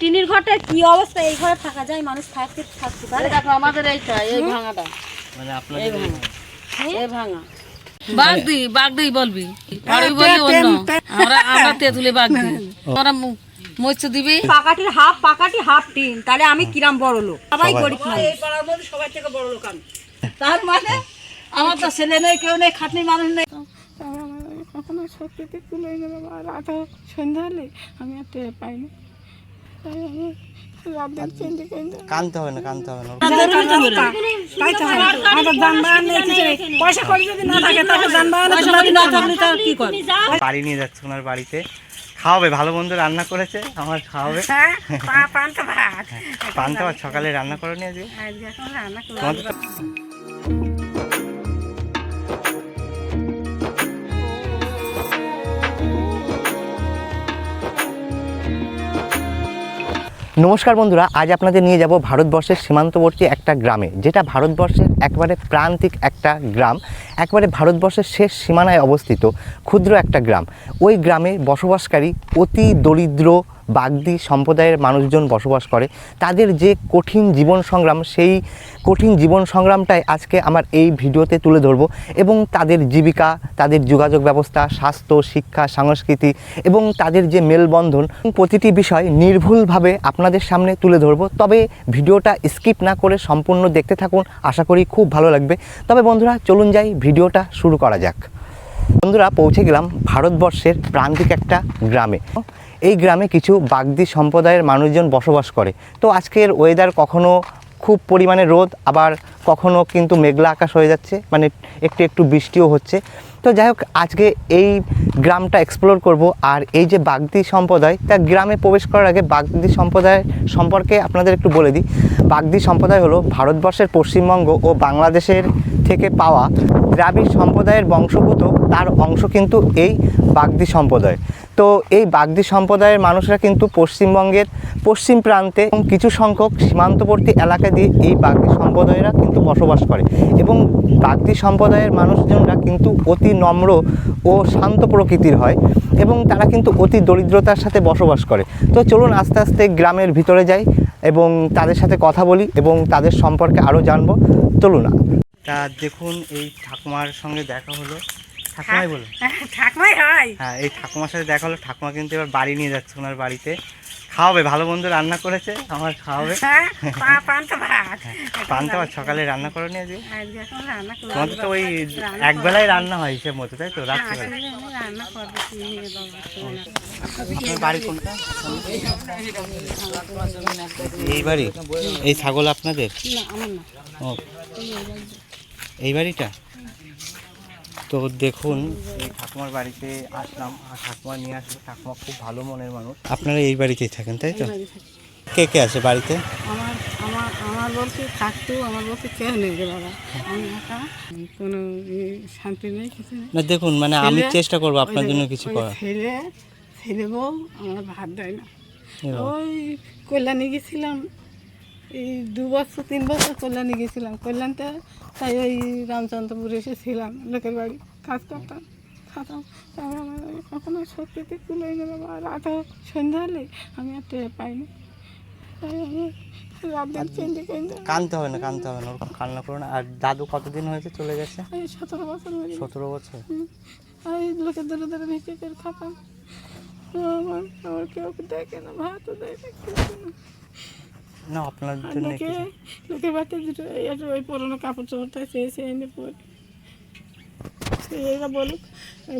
টিনির ঘরটা কি অবস্থা? এই ঘরে থাকা যায় মানুষ থাকতে থাকতে পারে। দেখো আমাদের এইটা এই ভাঙাটা। মানে এই আপনাদের ভাঙা এই ভাঙা। বাগদি বাগদি বলবি। বাড়ি বলি অন্য। আমরা আমরা তেঁতুলে বাগদি। আমরা মৎস্য দিবি। পাকাটির হাফ পাকাটি হাফ টিন। তাহলে আমি কিরাম বড় লোক? সবাই গরিব এই পাড়ার মধ্যে থেকে বড় লোক আমি। তার মানে? আমার তো ছেলে নেই কেউ নেই খাটনি মানুষ নেই। কখনো শক্তিতে তুলে গেলাম আর রাত সন্ধ্যা হলে আমি আর টের কিনতে হবে না কানতে হবে না। হয়। বাড়ি নিয়ে যাচ্ছে ওনার বাড়িতে। খাওয়াবে ভালো মন্দ রান্না করেছে আমার খাওয়াবে। হ্যাঁ পা- পান্তা ভাত। সকালে রান্না করে নিয়ে যাবে। নমস্কার বন্ধুরা, আজ আপনাদের নিয়ে যাব ভারতবর্ষের সীমান্তবর্তী একটা গ্রামে, যেটা ভারতবর্ষের একবারে প্রান্তিক একটা গ্রাম, একবারে ভারতবর্ষের শেষ সীমানায় অবস্থিত ক্ষুদ্র একটা গ্রাম। ওই গ্রামে বসবাসকারী অতি দরিদ্র বাগদি সম্প্রদায়ের মানুষজন বসবাস করে, তাদের যে কঠিন জীবন সংগ্রাম, সেই কঠিন জীবন সংগ্রামটাই আজকে আমার এই ভিডিওতে তুলে ধরব এবং তাদের জীবিকা, তাদের যোগাযোগ ব্যবস্থা, স্বাস্থ্য, শিক্ষা, সংস্কৃতি এবং তাদের যে মেলবন্ধন, প্রতিটি বিষয় নির্ভুলভাবে আপনাদের সামনে তুলে ধরব। তবে ভিডিওটা স্কিপ না করে সম্পূর্ণ দেখতে থাকুন, আশা করি খুব ভালো লাগবে। তবে বন্ধুরা, চলুন যাই, ভিডিওটা শুরু করা যাক। বন্ধুরা, পৌঁছে গেলাম ভারতবর্ষের প্রান্তিক একটা গ্রামে। এই গ্রামে কিছু বাগদি সম্প্রদায়ের মানুষজন বসবাস করে। তো আজকের ওয়েদার কখনো খুব পরিমাণে রোদ, আবার কখনো কিন্তু মেঘলা আকাশ হয়ে যাচ্ছে মানে একটু একটু বৃষ্টিও হচ্ছে। তো যাই হোক, আজকে এই গ্রামটা এক্সপ্লোর করব, আর এই যে বাগদি সম্প্রদায়, তা গ্রামে প্রবেশ করার আগে বাগদি সম্প্রদায় সম্পর্কে আপনাদের একটু বলে দিই। বাগদি সম্প্রদায় হলো ভারতবর্ষের পশ্চিমবঙ্গ ও বাংলাদেশের থেকে পাওয়া দ্রাবিড় সম্প্রদায়ের বংশভূত তার অংশ কিন্তু এই বাগদি সম্প্রদায়। তো এই বাগদি সম্প্রদায়ের মানুষরা কিন্তু পশ্চিমবঙ্গের পশ্চিম প্রান্তে এবং কিছু সংখ্যক সীমান্তবর্তী এলাকা দিয়ে এই বাগদি সম্প্রদায়েরা কিন্তু বসবাস করে। এবং বাগদি সম্প্রদায়ের মানুষজনরা কিন্তু অতি নম্র ও শান্ত প্রকৃতির হয় এবং তারা কিন্তু অতি দরিদ্রতার সাথে বসবাস করে। তো চলুন আস্তে আস্তে গ্রামের ভিতরে যাই এবং তাদের সাথে কথা বলি এবং তাদের সম্পর্কে আরও জানব। চলুন তা দেখুন, এই ঠাকুমার সঙ্গে দেখা হলো। ঠাকুমাই বলুন। ঠাকমাই হয়। হ্যাঁ এই ঠাকুমার সাথে দেখা হলো ঠাকুমা কিন্তু এবার বাড়ি নিয়ে যাচ্ছে ওনার বাড়িতে। খাওয়াবে ভালো মন্দ রান্না করেছে আমার খাওয়াবে। হ্যাঁ পান্তা ভাত। পান্তা ভাত সকালে রান্না করে নিয়ে করে তোমাদের তো ওই একবেলায় রান্না হয় হিসেব মতো তাই তো? রাত্রিবেলা বাড়ি কোনটা? এই বাড়ি? এই ছাগল আপনাদের? ও। এই বাড়িটা? তো দেখুন এই ঠাকুমার বাড়িতে আসলাম আর ঠাকুমা নিয়ে আসলো ঠাকুমা খুব ভালো মনের মানুষ। আপনারা এই বাড়িতেই থাকেন তাই তো? কে কে আছে বাড়িতে? আমার আমার আমার বলতে থাকতো আমার বলতে কেউ নেই রে বাবা। আমি একা কোনো শান্তি নেই কিছু নেই। না দেখুন মানে আমি চেষ্টা করব আপনার জন্য কিছু ওই করা ছেলে ছেলে বউ আমার ভাত দেয় না। ওই কল্যাণী গেছিলাম এই দু বছর তিন বছর কল্যাণী গেছিলাম। কল্যাণতে তাই এই রামচন্দ্রপুর এসেছিলাম লোকের বাড়ি। কাজ করতাম খাতাম। তাই আমার কখনো শক্তিতে তুলে গেলাম আর রাত সন্ধ্যা হলে আমি আর টের পাইনি। তাই আমি রাতের চিনতে কিনতে কানতে হবে না কানতে হবে না ওরকম কান্না করো না। আর দাদু কতদিন হয়েছে চলে গেছে? সতেরো বছর হয়ে সতেরো বছর। আর লোকের ধরে ধরে ভিক্ষে করে খাতাম। আমার আমার কেউ দেখে না ভাতও দেয় না। না। আপনার জন্য লোকে বাড়িতে দুটো ওই পুরোনো কাপড় চোপড়টা চেয়ে চেয়ে এনে পরি। এরা বলুক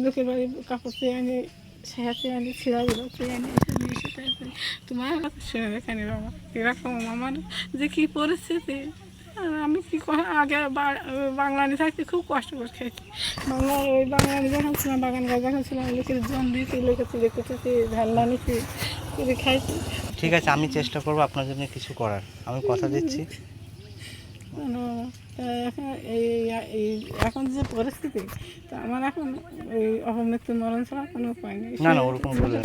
লোকের বাড়ি কাপড় চেয়ে এনে চেয়ে আনি ছিঁড়াগুলো চেয়ে আনি এসে নিয়ে তারপরে তোমার শুনে দেখানি বাবা এরকম আমার যে কী পরিস্থিতি। আর আমি কি করা আগে বা- বাংলানি থাকতে খুব কষ্ট করে খেয়েছি। বাংলা ওই বাংলানি যখন ছিলাম বাগান গাছ যখন ছিলাম লোকের জল দিয়েছি লোকের তুলে কেটেছি ধান নিয়েছি করে খাইছি। ঠিক আছে আমি চেষ্টা করব আপনার জন্য কিছু করার। আমি কথা দিচ্ছি। মানে, এখন এই এই এখন যে পরিস্থিতি তা আমার এখন এই অপমৃত্যু মরণ ছাড়া কোনো উপায় নেই। না না ওরকম না।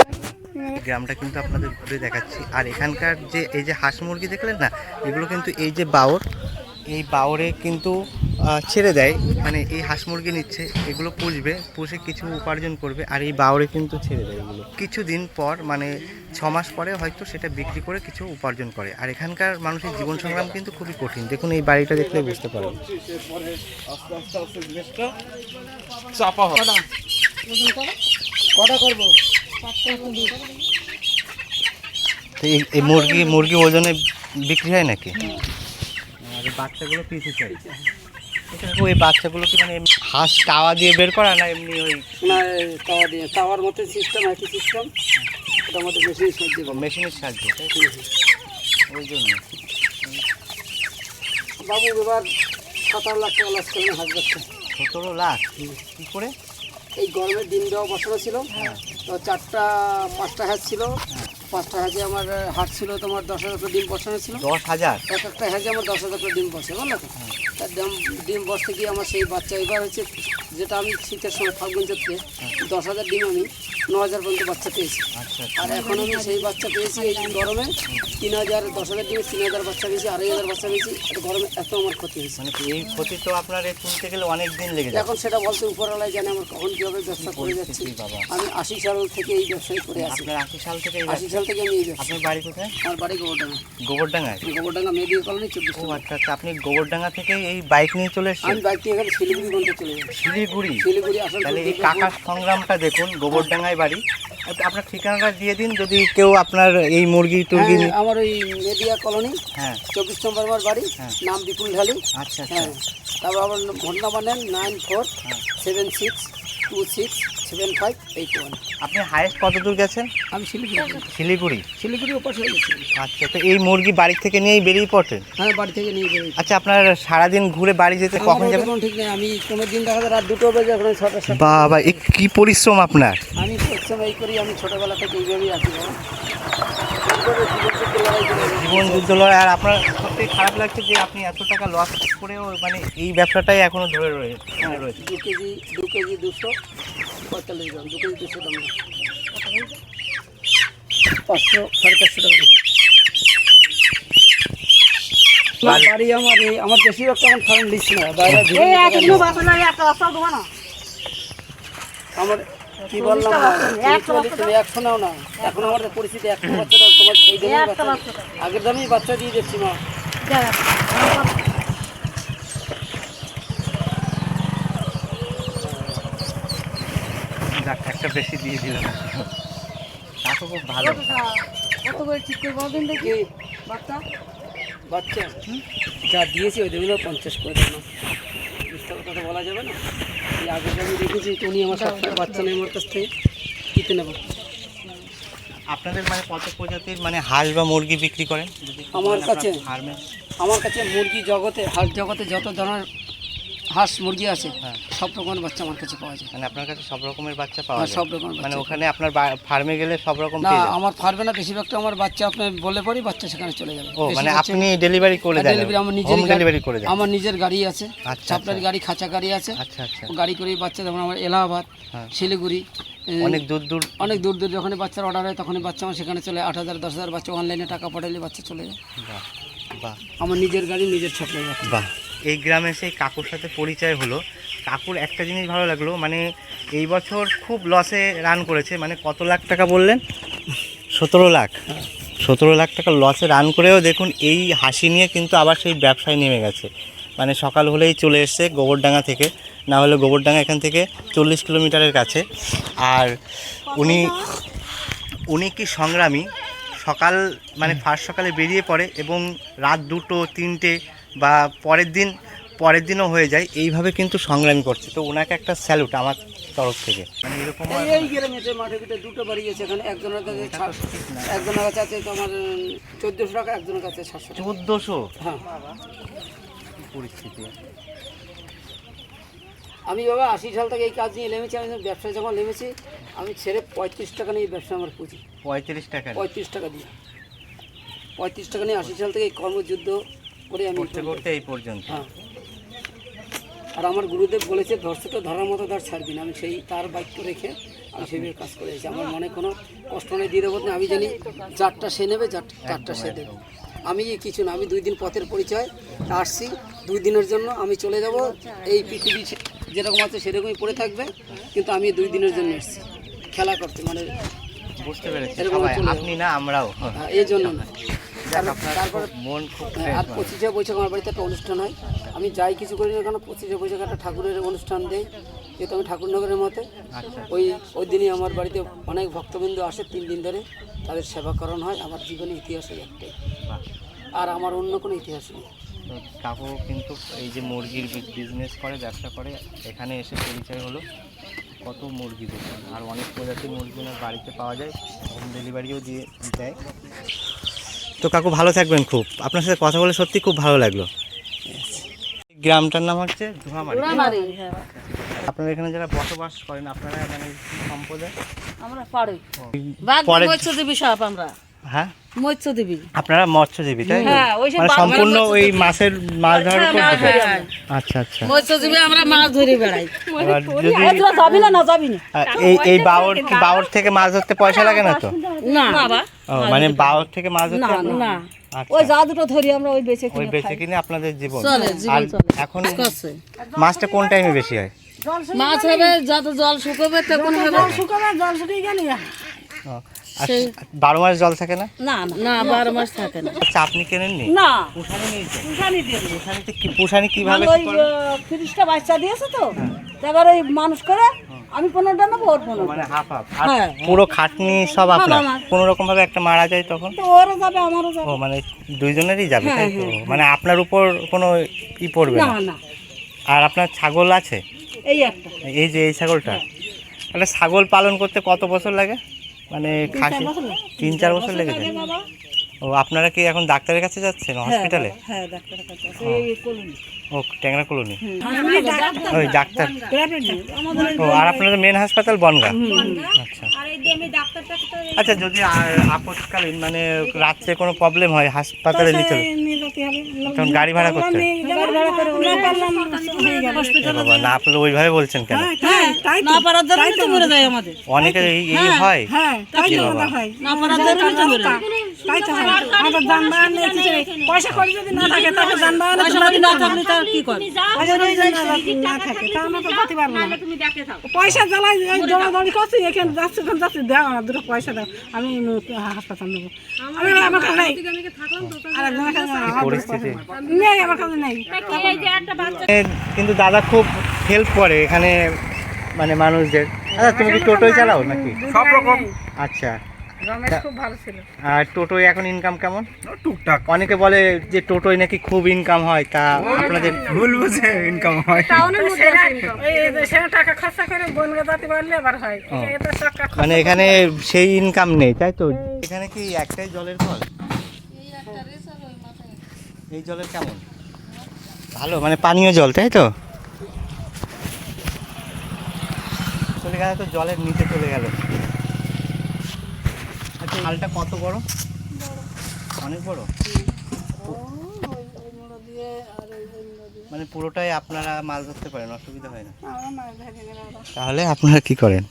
গ্রামটা কিন্তু আপনাদের ঘুরে দেখাচ্ছি। আর এখানকার যে এই যে হাঁস মুরগি দেখলেন না এগুলো কিন্তু এই যে বাওর এই বাওরে কিন্তু ছেড়ে দেয়। মানে এই হাঁস মুরগি নিচ্ছে এগুলো পুষবে পুষে কিছু উপার্জন করবে আর এই বাউরে কিন্তু ছেড়ে দেয় এগুলো। কিছুদিন পর মানে ছ মাস পরে হয়তো সেটা বিক্রি করে কিছু উপার্জন করে। আর এখানকার মানুষের জীবন সংগ্রাম কিন্তু খুবই কঠিন। দেখুন এই বাড়িটা দেখলে বুঝতে পারবেন। তো এই এই মুরগি মুরগি ওজনে বিক্রি হয় নাকি? আর বাচ্চাগুলো পিসে চাই। এই বাচ্চাগুলো কি মানে হাঁস তাওয়া দিয়ে বের করা না এমনি ওই না তাওয়া দিয়ে। তাওয়ার মতো সিস্টেম একই সিস্টেম ওটার মধ্যে মেশিন সাহায্য মেশিনের সাহায্যে? ওই জন্য। বাবু এবার সাতারো লাখ টাকা লস করলেন হাঁস বাচ্চা। সতেরো লাখ? কি করে? এই গরমের দিন দেওয়া বসানো ছিল। তো চারটা পাঁচটা হাঁস ছিল। পাঁচটা হাঁসে আমার হাট ছিল তোমার দশ হাজার করে ডিম বসানো ছিল। দশ হাজার? এক একটা হাঁসে আমার দশ হাজার করে ডিম বসে বলো তো? তার ডিম ডিম বসতে গিয়ে আমার সেই বাচ্চা এবার হচ্ছে যেটা আমি শীতের সময় ফাল্গুন চৈত্রে দশ হাজার ডিম আমি ন হাজার পর্যন্ত বাচ্চা পেয়েছি। আচ্ছা আর এখন আমি সেই বাচ্চা পেয়েছি এই গরমে। তিন হাজার দশ হাজার ডিমে তিন হাজার বাচ্চা পেয়েছি আড়াই হাজার বাচ্চা পেয়েছি। আর গরমে এত আমার ক্ষতি হয়েছে। মানে এই ক্ষতি তো আপনার এই তুলতে গেলে অনেক দিন লেগে এখন সেটা বলতে উপরওয়ালায় জানে আমার কখন কীভাবে ব্যবসা করে যাচ্ছি। আমি আশি সাল থেকে এই ব্যবসায় করে আছি। আপনার আশি সাল থেকে আশি সাল থেকে আমি এই ব্যবসা আপনার বাড়ি কোথায়? আমার বাড়ি গোবরডাঙ্গা। গোবরডাঙ্গায়? গোবরডাঙ্গা মেডিকেল কলোনি চব্বিশ আচ্ছা আচ্ছা আপনি গোবরডাঙ্গা থেকে এই বাইক নিয়ে চলে এসেছেন? আমি বাইক নিয়ে এখানে শিলিগুড়ি গন্তে চলে যাই। শিলিগুড়ি? শিলিগুড়ি আসার তাহলে এই কাকার সংগ্রামটা দেখুন গোবরডাঙ্গায় বাড়ি। আচ্ছা, আপনার ঠিকানাটা দিয়ে দিন যদি কেউ আপনার এই মুরগি টুরগি হ্যাঁ, আমার ওই মেডিয়া কলোনি হ্যাঁ। চব্বিশ নম্বর আমার বাড়ি হ্যাঁ। নাম বিপুল ঢালি। আচ্ছা আচ্ছা। হ্যাঁ তারপর আমার ফোন নাম্বার নেন nine four seven six two six seven five eight one আপনি হায়েস্ট কত দূর গেছেন? আমি শিলিগুড়ি। শিলিগুড়ি। শিলিগুড়ি ওপাশে হয়ে গেছি। আচ্ছা তো এই মুরগি বাড়ি থেকে নিয়েই বেরিয়ে পড়ে হ্যাঁ বাড়ি থেকে নিয়ে বেরিয়ে। আচ্ছা আপনার সারাদিন ঘুরে বাড়ি যেতে কখন যাবেন? কোনো ঠিক নেই আমি কোনো দিন দেখা যায় রাত দুটো বেজে ওখানে ছটা বাবা এ কী পরিশ্রম আপনার? আমি পরিশ্রম এই করি আমি ছোটোবেলা থেকে এইভাবেই আছি জীবন যুদ্ধ লড়াই আর আপনার সবথেকে খারাপ লাগছে যে আপনি এত টাকা লস করেও মানে এই ব্যবসাটাই এখনও ধরে রয়ে- রয়েছে। দু কেজি দু কেজি দুশো পঁয়তাল্লিশ গ্রাম দু কেজি দুশো দাম পাঁচশো সাড়ে পাঁচশো টাকা। বাড়ি আমার এই আমার বেশিরভাগ তো এখন ফার্ম লিস্ট না বাইরে আমার কি বললাম একশো এখন আমার পরিস্থিতি একটা বাচ্চা আগের দামেই বাচ্চা দিয়ে দিচ্ছি মা। একটা বেশি দিয়ে দিলাম। তা তো খুব ভালো। কত করে ঠিক করে বলবেন দেখি। বাচ্চা? বাচ্চা? যা দিয়েছি ওই দেগুলো পঞ্চাশ করে দেবো মিথ্যা কথা তো বলা যাবে না। এই আগে আমি দেখেছি উনি আমার সবসময় বাচ্চা নেই আমার কাছ থেকে। দিতে নেব। আপনাদের মানে কত প্রজাতির মানে হাঁস বা মুরগি বিক্রি করেন? আমার কাছে? ফার্মে। আমার কাছে মুরগি জগতে হাঁস জগতে যত ধরনের হাঁস মুরগি আছে হ্যাঁ। সব রকমের বাচ্চা আমার কাছে পাওয়া যায়। মানে আপনার কাছে সব রকমের বাচ্চা পাওয়া হ্যাঁ, যায়? সব রকমের মানে ওখানে আপনার ফার্মে গেলে সব রকম না আমার ফার্মে না বেশিরভাগটা আমার বাচ্চা আপনি বলে পড়ি বাচ্চা সেখানে চলে যাবে। ও মানে আপনি ডেলিভারি করে দেন? ডেলিভারি আমার নিজের ডেলিভারি করে দেন? আমার নিজের গাড়ি আছে আচ্ছা, চাপড়ার আচ্ছা। গাড়ি খাঁচা গাড়ি আছে। আচ্ছা আচ্ছা। গাড়ি করে বাচ্চা যেমন আমার এলাহাবাদ হ্যাঁ। শিলিগুড়ি অনেক দূর দূর অনেক দূর দূর যখনই বাচ্চার অর্ডার হয় তখনই বাচ্চা আমার সেখানে চলে আট হাজার দশ হাজার বাচ্চা অনলাইনে টাকা পাঠালে বাচ্চা চলে যায়। বাহ বাহ। আমার নিজের গাড়ি নিজের বাচ্চা বাহ এই গ্রামে সেই কাকুর সাথে পরিচয় হলো। কাকুর একটা জিনিস ভালো লাগল মানে এই বছর খুব লসে রান করেছে। মানে কত লাখ টাকা বললেন? সতেরো লাখ। সতেরো লাখ টাকা লসে রান করেও দেখুন এই হাসি নিয়ে কিন্তু আবার সেই ব্যবসায় নেমে গেছে। মানে সকাল হলেই চলে এসছে গোবরডাঙ্গা থেকে। না হলে গোবরডাঙ্গা এখান থেকে চল্লিশ কিলোমিটারের কাছে। আর উনি উনি কি সংগ্রামী? সকাল মানে ফার্স্ট সকালে বেরিয়ে পড়ে এবং রাত দুটো তিনটে বা পরের দিন পরের দিনও হয়ে যায় এইভাবে কিন্তু সংগ্রামী করছে। তো ওনাকে একটা স্যালুট আমার তরফ থেকে। মানে এরকম এই গ্রামেতে মাঠে পিঠে দুটো বাড়ি আছে এখানে একজনের কাছে একজনের কাছে আছে তোমার চোদ্দোশো টাকা একজনের কাছে সাতশো চোদ্দোশো? হ্যাঁ। পরিস্থিতি। আমি বাবা আশি সাল থেকে এই কাজ নিয়ে নেমেছি আমি ব্যবসায় যখন নেমেছি আমি ছেড়ে পঁয়ত্রিশ টাকা নিয়ে ব্যবসা আমার পুঁজি পঁয়ত্রিশ টাকা পঁয়ত্রিশ টাকা দিয়ে। পঁয়ত্রিশ টাকা নিয়ে আশি সাল থেকে এই কর্মযুদ্ধ করে আমি করতে এই পর্যন্ত। হ্যাঁ। আর আমার গুরুদেব বলেছে ধরছে তো ধরার মতো ধর ছাড়বি না। আমি সেই তার বাক্য রেখে আমি সেইভাবে কাজ করে এসেছি। আমার মনে কোনো কষ্ট নেই দিয়ে দেবো না আমি জানি যারটা সে নেবে যার- যারটা সে দেবে। আমি কিছু না আমি দুই দিন পথের পরিচয় আসছি। দুই দিনের জন্য আমি চলে যাব। এই পৃথিবী যেরকম আছে সেরকমই পড়ে থাকবে কিন্তু আমি দুই দিনের জন্য এসেছি। খেলা করতে মানে বুঝতে পেরেছি। আপনি না আমরাও। এই জন্য। না হ্যাঁ, আর পঁচিশে বৈশাখ আমার বাড়িতে একটা অনুষ্ঠান হয়। আমি যাই কিছু করি না কেন পঁচিশে বৈশাখ একটা ঠাকুরের অনুষ্ঠান দেই। যেহেতু আমি ঠাকুরনগরের মতে আচ্ছা। ওই ওই দিনই আমার বাড়িতে অনেক ভক্তবৃন্দ আসে তিন দিন ধরে। তাদের সেবাকরণ হয় আমার জীবনে ইতিহাস একটাই। আর আমার অন্য কোনো ইতিহাস নেই। তো কাকু কিন্তু এই যে মুরগির বিজনেস করে ব্যবসা করে এখানে এসে পরিচয় হলো কত মুরগি দেখুন। আর অনেক প্রজাতির মুরগি ওনার বাড়িতে পাওয়া যায় হোম ডেলিভারিও দিয়ে দেয়। তো কাকু ভালো থাকবেন খুব। আপনার সাথে কথা বলে সত্যি খুব ভালো লাগল। গ্রামটার নাম হচ্ছে ধোঁয়ামারি আপনারা এখানে যারা বসবাস করেন আপনারা মানে সম্প্রদায়? আমরা পরে- মৎস্যজীবী সব আমরা। হ্যাঁ? মৎস্যজীবী। আপনারা মৎস্যজীবী তাই তো? হ্যাঁ, ওই সব মানে সম্পূর্ণ ওই মাছের মাছ ধরার উপর মাছ depend? ধরে। আচ্ছা আচ্ছা। মৎস্যজীবী আমরা মাছ ধরে বেড়াই। যদি না? না যাবি না। এই এই বাওর বাওর থেকে মাছ ধরতে পয়সা লাগে না তো? না। মানে বাওর থেকে মাছ ধরতে না। আচ্ছা, ওই যা দুটো ধরি আমরা ওই বেঁচে ওই বেঁচে কিনে আপনাদের জীবন। আর এখন মাছটা কোন টাইমে বেশি হয়? মাছ হবে যত জল শুকোবে তখন হবে শুকাবে জল শুকিয়ে গেলে বারো মাস জল থাকে না? না না না বারো মাস থাকে না। আচ্ছা আপনি কেনেননি? না। পুষানি নিয়েছেন পুষানিতে কি পুষানি কীভাবে ওই কি বাচ্চা দিয়েছে তো। এবার ওই মানুষ করে আমি পনেরোটা নেব ওর পনেরো মানে হাফ হাফ হ্যাঁ। পুরো খাটনি সব আপনার? কোনো রকম ভাবে একটা মারা যায় তখন? তো ওরও যাবে আমারও ও মানে দুইজনেরই যাবে তাই তো? মানে আপনার উপর কোনো ই পড়বে না? না না। আর আপনার ছাগল আছে? এই একটা। এই যে এই ছাগলটা? তাহলে ছাগল পালন করতে কত বছর লাগে? মানে খাসি তিন চার বছর লেগে যায় ও আপনারা কি এখন ডাক্তারের কাছে যাচ্ছেন হসপিটালে হ্যাঁ ডাক্তারের কাছে এই কলোনি ও ট্যাংরা কলোনি? ওই ডাক্তার। ও আর আপনাদের মেন হাসপাতাল বনগা? আচ্ছা। আর এই আমি ডাক্তার টাক্তার আচ্ছা যদি আপৎকালীন মানে রাত্রে কোনো প্রবলেম হয় হাসপাতালে নিতে? হবে। তখন গাড়ি ভাড়া করতে? না হয়ে বাবা না আপনি ওইভাবে বলছেন কেন? হ্যাঁ অনেকের এই হয় হ্যাঁ? হয় হয়। পয়সা করি যদি না থাকে তাহলে যানবাহন না থাকলে তার কি করে? পয়সা জ্বালাই দৌড়াদৌড়ি করছি এখানে যাচ্ছি ওখানে যাচ্ছি দাও আমার দুটো পয়সা দাও আমি হাসপাতাল নেব। আমি আমার কাছে নেই। আর একজনের কাছে আমার দুটো পরিস্থিতি। পয়সা নেই আমার কাছে নেই। কিন্তু দাদা খুব হেল্প করে এখানে মানে মানুষদের। আচ্ছা তুমি কি টোটোই চালাও নাকি? সব রকম। আচ্ছা। আর টোটোয় এখন ইনকাম কেমন? টুকটাক। অনেকে বলে যে টোটোয় নাকি খুব ইনকাম হয় তা আপনাদের ভুল বুঝে ইনকাম হয়। হয়। মানে এখানে সেই ইনকাম নেই তাই তো? এখানে কি একটাই জলের কল এই জলের কেমন? ভালো মানে পানীয় জল তাই তো? চলে গেল তো জলের নিচে চলে গেল। খালটা কত বড়? অনেক বড়? মানে পুরোটাই আপনারা মাছ ধরতে পারেন অসুবিধা হয় না। তাহলে আপনারা কি করেন?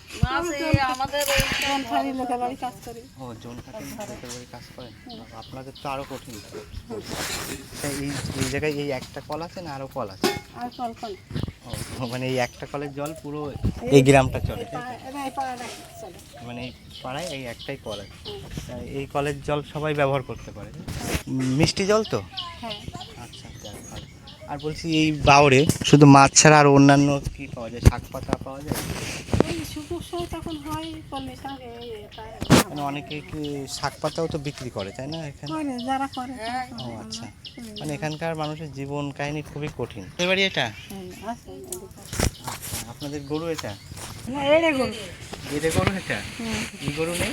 ও জোন কাজ করেন আপনাদের তো আরও কঠিন। তা এই এই জায়গায় এই একটা কল আছে না আরও কল আছে? আর কল কল। ও মানে এই একটা কলের জল পুরো এই গ্রামটা চলে। মানে পাড়ায় এই একটাই কল আছে। এই কলের জল সবাই ব্যবহার করতে পারে। মিষ্টি জল তো? হ্যাঁ আচ্ছা যাক, আর বলছি এই বাউরে শুধু মাছ ছাড়া আর অন্যান্য কি পাওয়া যায়? শাক পাতা পাওয়া যায়? এই শুকুর সময় তখন হয় মানে অনেকে কি শাক পাতাও তো বিক্রি করে তাই না এখানে? করে যারা করে ও আচ্ছা। মানে এখানকার মানুষের জীবন কাহিনী খুবই কঠিন। এই এটা। আচ্ছা, আপনাদের গরু এটা? না এড়ে গরু। এদের গরু এটা? গরু নেই?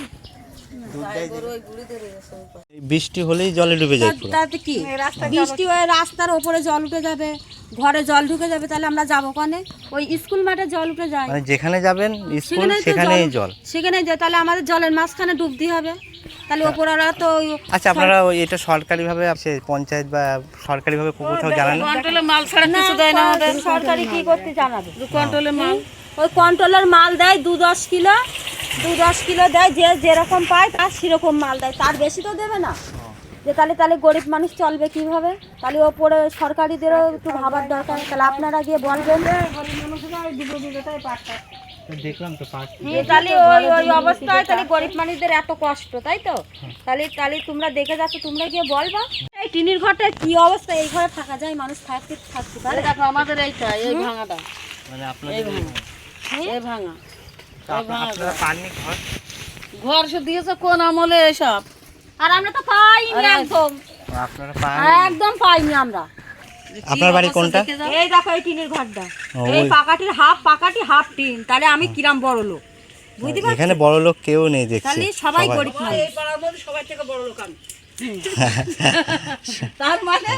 বৃষ্টি হলেই জলে ডুবে যায় তাতে কি? বৃষ্টি হয়ে রাস্তার ওপরে জল উঠে যাবে ঘরে জল ঢুকে যাবে তাহলে আমরা যাব কনে? ওই স্কুল মাঠে জল উঠে যায়। মানে যেখানে যাবেন স্কুল সেখানেই জল সেখানে যায়। তাহলে আমাদের জলের মাঝখানে ডুবতে হবে। তাহলে ওপরওয়ালা তো ওই- আচ্ছা আপনারা ওই এটা সরকারিভাবে আছে পঞ্চায়েত বা সরকারিভাবে কোথাও জানান কন্ট্রোলে মাল ছাড়া কিছু দেয় না আমাদের। সরকারি কি করতে জানাবে? কন্ট্রোলে মাল। ওই কন্ট্রোলের মাল দেয় দু দশ কিলো। দু দশ কিলো দেয় যে যেরকম পায় তার সেরকম মাল দেয় তার বেশি তো দেবে না। যে তাহলে তাহলে গরিব মানুষ চলবে কীভাবে? তাহলে ওপরে সরকারিদেরও একটু ভাবার দরকার। তাহলে আপনারা গিয়ে বলবেন। দেখলাম তো তাহলে ওই ওই অবস্থায় তাহলে গরিব মানুষদের এত কষ্ট তাই তো? তাহলে তাহলে তোমরা দেখে যাচ্ছ তোমরা গিয়ে বলবা। এই টিনির ঘরটা কি অবস্থা? এই ঘরে থাকা যায় মানুষ থাকতে থাকতে পারে। দেখো আমাদের এইটা এই ভাঙাটা। মানে আপনাদের এই ভাঙা। ঘর? ঘর দিয়েছে কোন আমলে এসব? আর আমরা তো পাইনি একদম। একদম পাইনি আমরা। আপনার বাড়ি কোনটা? এই দেখো এই টিনের ঘরটা। এই পাকাটির হাফ পাকাটি হাফ টিন। তাহলে আমি কিরাম বড় লোক? বুঝতে পারছি এখানে বড় লোক কেউ নেই দেখছি। তাহলে সবাই গরিব মানুষ। পাড়ার মধ্যে সবাই থেকে বড় লোক আমি। তার মানে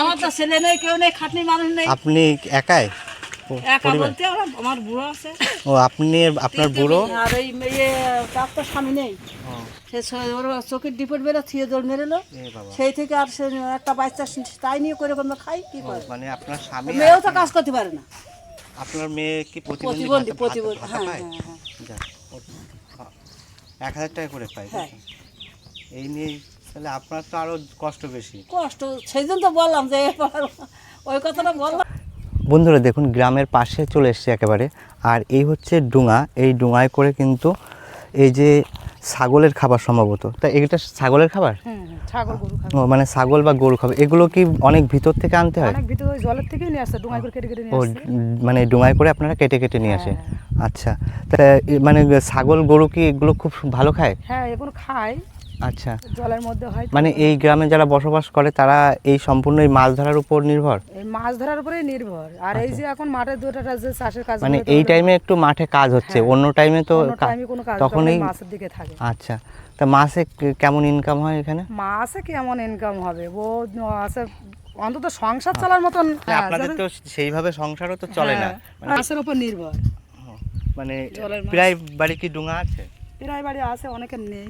আমার তো ছেলে নেই কেউ নেই খাটনি মানুষ নেই। আপনি একাই? একা বলতে আমার- আমার বুড়ো আছে। ও আপনি আপনার বুড়ো? আর এই মেয়ে তার তো স্বামী নেই। সে ওর চোখের বেরো থিয়ে দৌড় মেরেলো। সেই থেকে আর সে একটা বাচ্চা তাই নিয়ে করে কোনো খাই কি করে? মানে আপনার স্বামী মেয়েও তো কাজ করতে পারে না। আপনার মেয়ে কি প্রতিবন্ধী হ্যাঁ? হ্যাঁ হ্যাঁ। এক হাজার টাকা করে পাই হ্যাঁ। এই নিয়ে তাহলে আপনার তো আরও কষ্ট বেশি। কষ্ট সেই জন্য তো বললাম যে ওই কথাটা বললাম। বন্ধুরা দেখুন গ্রামের পাশে চলে এসছে একেবারে। আর এই হচ্ছে ডুঙা। এই ডুঙায় করে কিন্তু এই যে ছাগলের খাবার সম্ভবত। তা এটা ছাগলের খাবার? ছাগল ও মানে ছাগল বা গরু খাবার। এগুলো কি অনেক ভিতর থেকে আনতে হয়? জলের নিয়ে করে কেটে কেটে নিয়ে মানে ডুঙায় করে আপনারা কেটে কেটে নিয়ে আসে। আচ্ছা। তা মানে ছাগল গরু কি এগুলো খুব ভালো খায়? হ্যাঁ এগুলো খায়। আচ্ছা। জলের মধ্যে হয় মানে এই গ্রামে যারা বসবাস করে তারা এই সম্পূর্ণ এই মাছ ধরার উপর নির্ভর? এই মাছ ধরার উপরেই নির্ভর। আর এই যে এখন মাঠে দুটা যে চাষের কাজ আচ্ছা। মানে এই টাইমে একটু মাঠে কাজ হচ্ছে অন্য টাইমে তো তখনই তখনই মাছের দিকে থাকে। আচ্ছা। তা মাসে কেমন ইনকাম হয় এখানে? মাছে কেমন ইনকাম হবে? ও আছে অন্তত সংসার চলার মতন মানে হ্যাঁ, আপনাদের তো সেইভাবে সংসারও তো চলে না। হ্যাঁ, মানে মাছের উপর নির্ভর। মানে প্রায় বাড়ি কি ডুঙা আছে? প্রায় বাড়ি আছে অনেকের নেই।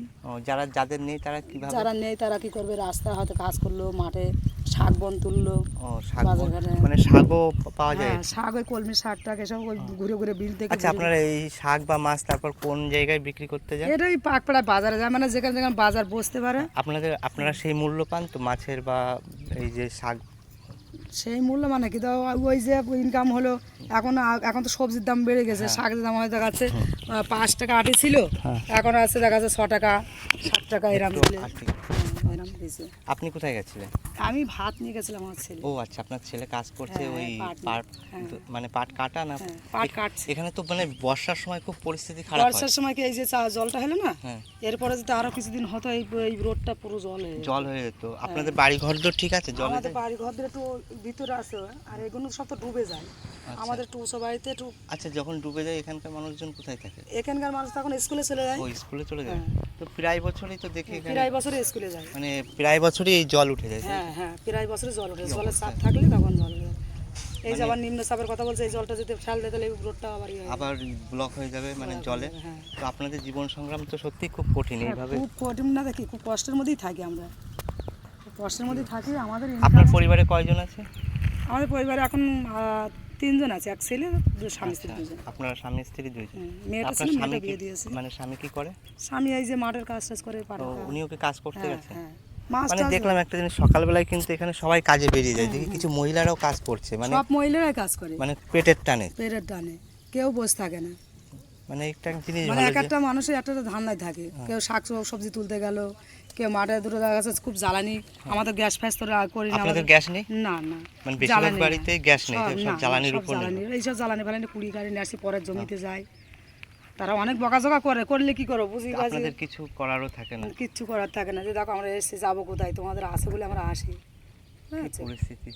যারা যাদের নেই তারা কীভাবে? যারা নেই তারা কি করবে? রাস্তায় হয়তো কাজ করল মাঠে শাক বন তুললো ও শাক বাজার মানে শাকও পাওয়া যায়? হ্যাঁ, শাক ওই কলমি শাক টাক এসব ওই ঘুরে ঘুরে বিল থেকে আচ্ছা আপনারা এই শাক বা মাছ তারপর কোন জায়গায় বিক্রি করতে যান? এটাই পাকপাড়ায় বাজারে যায় মানে যেখানে যেখানে বাজার বসতে পারে। আপনাদের আপনারা সেই মূল্য পান তো মাছের বা এই যে শাক সেই মূল্য মানে কি? তো ওই যে ইনকাম হলো এখন এখন তো সবজির দাম বেড়ে গেছে শাকের দাম হয়তো দেখা যাচ্ছে পাঁচ টাকা আটি ছিল এখন আছে দেখা যাচ্ছে ছ টাকা সাত টাকা এরম তো। হ্যাঁ। আপনি কোথায় গেছিলেন? আমি ভাত নিয়ে গেছিলাম আমার ছেলে। ও আচ্ছা আপনার ছেলে কাজ করছে হ্যাঁ, ওই পাট নিয়ে। পাট হ্যাঁ। মানে পাট কাটা না? হ্যাঁ, পাট কাটছে। এখানে তো মানে বর্ষার সময় খুব পরিস্থিতি খারাপ হয়। বর্ষার সময় কি এই যে জলটা হলো না? হ্যাঁ। এরপরে যদি আরও কিছুদিন হতো এই এই রোডটা পুরো জল হয়ে জল হয়ে যেত। আপনাদের বাড়ি ঘর তো ঠিক আছে জল আমাদের বাড়ি ঘরদের একটু ভিতরে আছে আর এগুলো সব তো ডুবে যায়। আমাদের একটু উঁচু বাড়িতে একটু আচ্ছা যখন ডুবে যায় এখানকার মানুষজন কোথায় থাকে? এখানকার মানুষ তখন স্কুলে চলে যায়। ও স্কুলে চলে যায়? তো প্রায় বছরই তো দেখি এখানে প্রায় বছরে স্কুলে যায়। মানে প্রায় বছরই এই জল উঠে যায়। হ্যাঁ হ্যাঁ প্রায় বছরে জল ওঠে জলের চাপ থাকলে তখন জল ওঠে এই যে আবার নিম্ন চাপের কথা বলছে এই জলটা যদি ফেল দেয় তাহলে এই রোডটা আবার ইয়ে হয়ে। আবার ব্লক হয়ে যাবে মানে জলে। হ্যাঁ। তো আপনাদের জীবন সংগ্রাম তো সত্যি খুব কঠিন এইভাবে। খুব কঠিন না দেখি খুব কষ্টের মধ্যেই থাকি আমরা। কষ্টের মধ্যেই থাকি আমাদের আপনার পরিবারে কয়জন আছে? আমাদের পরিবারে এখন তিনজন আছে এক ছেলে দুই স্বামী স্ত্রী দুজন। আপনার স্বামী স্ত্রী দুইজন মেয়েটা ছিল মেয়েটা বিয়ে দিয়েছে। মানে স্বামী কি করে? স্বামী এই যে মাঠের কাজ টাজ করে পারে তো উনিও কি কাজ করতে হ্যাঁ গেছে? হ্যাঁ। মানে দেখলাম একটা জিনিস সকালবেলায় কিন্তু এখানে সবাই কাজে বেরিয়ে যায়। দেখি কিছু মহিলারাও কাজ করছে মানে সব মহিলারাই কাজ করে। মানে পেটের টানে। পেটের টানে। কেউ বসে থাকে না। মানে একটা জিনিস মানে এক একটা মানুষের একটা একটা ধান্দায় থাকে। কেউ শাক সবজি তুলতে গেল কেউ মাঠে দুটো দেখা যাচ্ছে খুব জ্বালানি। আমাদের গ্যাস ফ্যাস তো করি না আমাদের- গ্যাস নেই? না না। মানে বেশিরভাগ বাড়িতে গ্যাস নেই, সব- সব জ্বালানির উপর। জ্বালানি। এইসব জ্বালানি ফালানি কুড়ি গাড়ি নিয়ে আসি পরের জমিতে যায়। তারা অনেক বকাঝকা করে করলে কি করো বুঝি আপনাদের কিছু করারও থাকে না। কিচ্ছু করার থাকে না। যে দেখো আমরা এসে যাব কোথায়? তোমাদের আসে বলে আমরা আসি। পরিস্থিতি?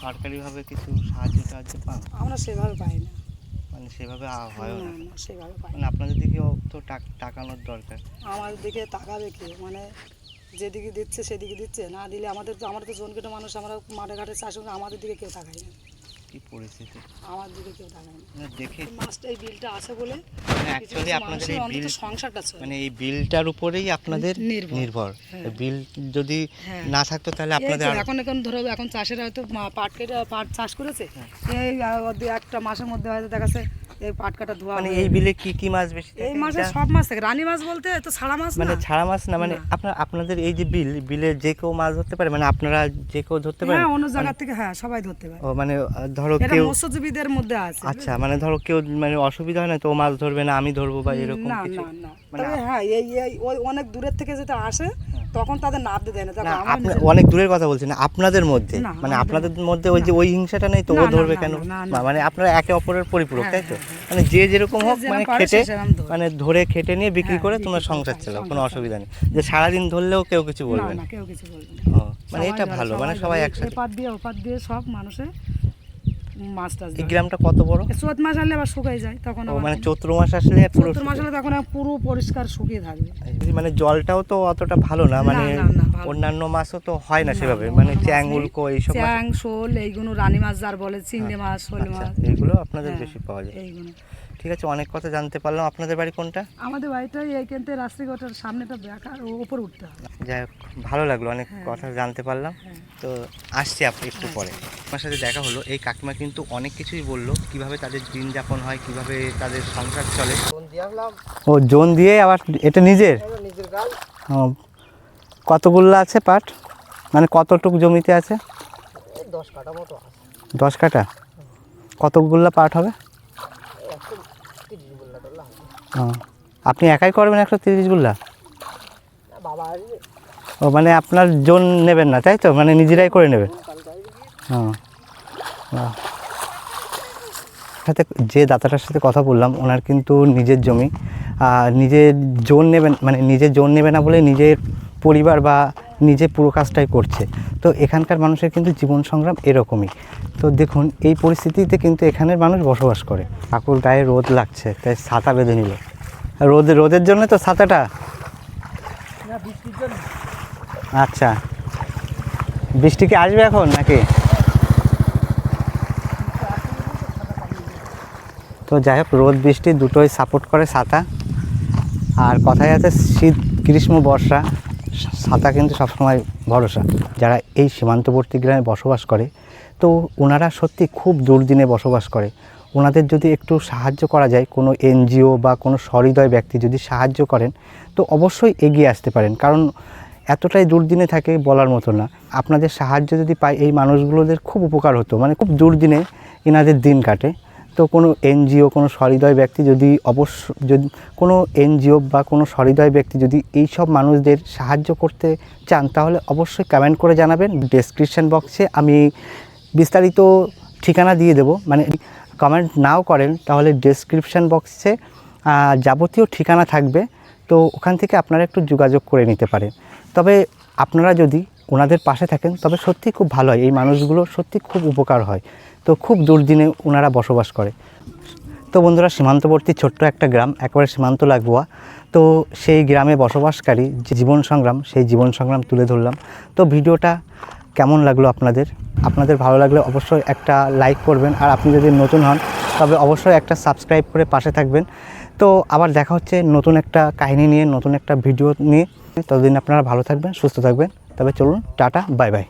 সরকারিভাবে কিছু সাহায্য টাহায্য পান? আমরা সেভাবে পাই না। মানে সেভাবে হয় না। না সেভাবে মানে আপনাদের দিকেও তো টাক- টাকানোর দরকার। আমার দিকে তাকাবে কি? মানে যেদিকে দিচ্ছে সেদিকে দিচ্ছে। না দিলে আমাদের তো আমরা তো জনকেটো মানুষ আমরা মাঠে ঘাটে চাষ করি, আমাদের দিকে কেউ তাকায় না। কি পরিস্থিতি আমার দিকে কেউ তাকায় না মানে দেখে মাছটা এই বিলটা আছে বলে মানে অ্যাকচুয়ালি আপনাদের এই বিল সংসারটা মানে এই বিলটার উপরেই আপনাদের নির্ভর। নির্ভর হ্যাঁ। বিল যদি হ্যাঁ। না থাকতো তাহলে আপনাদের এখন এখন ধরো এখন চাষেরা হয়তো পাট কেটে পাট চাষ করেছে হ্যাঁ। এই একটা মাসের মধ্যে হয়তো দেখা যাচ্ছে এই পাট কাটা ধোয়া মানে এই বিলে কি কি মাছ বেশি এই সব মাছ থাকে। রানী মাছ বলতে তো ছাড়া মাছ মানে ছাড়া মাছ না মানে আপনার আপনাদের এই যে বিল বিলে যে কেউ মাছ ধরতে পারে মানে আপনারা যে কেউ ধরতে পারেন? হ্যাঁ অন্য জায়গা থেকে হ্যাঁ সবাই ধরতে পারে। ও মানে ধরো কেউ মৎস্যজীবীদের মধ্যে আছে। আচ্ছা মানে ধরো কেউ মানে অসুবিধা হয় না তো মাছ ধরবে না আমি ধরবো বা এরকম না কিছু? না না। মানে তবে হ্যাঁ এই অনেক দূরের থেকে যেটা আসে তখন তাদের নাবতে দেয় না। অনেক দূরের কথা বলছেন না, আপনাদের মধ্যে। মানে আপনাদের মধ্যে ওই যে ওই হিংসাটা নেই তো ও ধরবে কেন। মানে আপনারা একে অপরের পরিপূরক হ্যাঁ, তাই তো? মানে যে যেরকম হোক মানে খেটে। মানে ধরে খেটে নিয়ে বিক্রি হ্যাঁ, করে তোমরা সংসার হ্যাঁ, চালাও কোনো অসুবিধা নেই। যে সারাদিন ধরলেও কেউ কিছু বলবে না কেউ কিছু বলবে মানে এটা ভালো মানে সবাই একসাথে। পাত দিয়ে ওপাত দিয়ে সব মানুষে মাছ টাছ এই গ্রামটা কত বড়? চৈত মাস আসলে আবার শুকাই যায় তখন মানে চৈত্র মাস আসলে পুরো চৈত্র মাস আসলে তখন পুরো পরিষ্কার শুকিয়ে থাকবে। মানে জলটাও তো অতটা ভালো না মানে। অন্যান্য মাছও তো হয় না সেভাবে মানে চ্যাং উল্কো এইসব চ্যাং শোল এইগুলো রানী মাছ যার বলে চিংড়ি মাছ শোল আচ্ছা মাছ। এইগুলো আপনাদের হ্যাঁ, বেশি পাওয়া যায়। এইগুলো। ঠিক আছে অনেক কথা জানতে পারলাম। আপনাদের বাড়ি কোনটা? আমাদের বাড়িটাই এইখান থেকে রাস্তাঘাটের সামনেটা বেকার ও উপরে উঠতে হবে। যাই হোক ভালো লাগল অনেক হ্যাঁ। কথা জানতে পারলাম। তো আসছি আপনি একটু পরে। আমার সাথে দেখা হলো এই কাকিমা কিন্তু অনেক কিছুই বলল কীভাবে তাদের দিন যাপন হয় কীভাবে তাদের সংসার চলে। ও জোন দিয়ে আবার এটা নিজের? কতগুলো আছে পাট? মানে কতটুক জমিতে আছে? দশ কাটা মতো দশ কাটা কতগুলো পাট হবে? আপনি একাই করবেন একশো তিরিশ গুল্লা? ও মানে আপনার জোন নেবেন না, তাই তো? মানে নিজেরাই করে নেবেন? হ্যাঁ সাথে যে দাতাটার সাথে কথা বললাম, ওনার কিন্তু নিজের জমি নিজের জোন নেবেন মানে নিজের জোন নেবে না বলে নিজের পরিবার বা নিজে পুরো কাজটাই করছে। তো এখানকার মানুষের কিন্তু জীবন সংগ্রাম এরকমই। তো দেখুন এই পরিস্থিতিতে কিন্তু এখানের মানুষ বসবাস করে। ঠাকুর গায়ে রোদ লাগছে তাই ছাতা বেঁধে নিল। রোদ রোদের জন্য তো ছাতাটা? আচ্ছা। বৃষ্টি কি আসবে এখন নাকি? তো যাই হোক রোদ বৃষ্টি দুটোই সাপোর্ট করে ছাতা। আর কথায় আছে শীত গ্রীষ্ম বর্ষা। সা- ছাতা কিন্তু সবসময় ভরসা। যারা এই সীমান্তবর্তী গ্রামে বসবাস করে, তো ওনারা সত্যি খুব দুর্দিনে বসবাস করে। ওনাদের যদি একটু সাহায্য করা যায়, কোনো এনজিও বা কোনো সহৃদয় ব্যক্তি যদি সাহায্য করেন, তো অবশ্যই এগিয়ে আসতে পারেন। কারণ এতটাই দুর্দিনে থাকে বলার মতো না। আপনাদের সাহায্য যদি পাই এই মানুষগুলোদের খুব উপকার হতো। মানে খুব দুর্দিনে এনাদের দিন কাটে। তো কোনো এনজিও, কোনো সহৃদয় ব্যক্তি যদি অবশ্য, যদি কোনো এনজিও বা কোনো সহৃদয় ব্যক্তি যদি এই সব মানুষদের সাহায্য করতে চান, তাহলে অবশ্যই কমেন্ট করে জানাবেন। ডেসক্রিপশান বক্সে আমি বিস্তারিত ঠিকানা দিয়ে দেবো। মানে কমেন্ট নাও করেন, তাহলে ডেসক্রিপশান বক্সে যাবতীয় ঠিকানা থাকবে। তো ওখান থেকে আপনারা একটু যোগাযোগ করে নিতে পারেন। তবে আপনারা যদি ওনাদের পাশে থাকেন, তবে সত্যি খুব ভালো হয়। এই মানুষগুলো সত্যি খুব উপকার হয়। তো খুব দুর্দিনে ওনারা বসবাস করে। তো বন্ধুরা, সীমান্তবর্তী ছোট্ট একটা গ্রাম, একবারে সীমান্ত লাগোয়া। তো সেই গ্রামে বসবাসকারী যে জীবন সংগ্রাম, সেই জীবন সংগ্রাম তুলে ধরলাম। তো ভিডিওটা কেমন লাগল আপনাদের? আপনাদের ভালো লাগলে অবশ্যই একটা লাইক করবেন। আর আপনি যদি নতুন হন, তবে অবশ্যই একটা সাবস্ক্রাইব করে পাশে থাকবেন। তো আবার দেখা হচ্ছে নতুন একটা কাহিনী নিয়ে, নতুন একটা ভিডিও নিয়ে। ততদিন আপনারা ভালো থাকবেন, সুস্থ থাকবেন। তবে চলুন, টাটা, বাই বাই।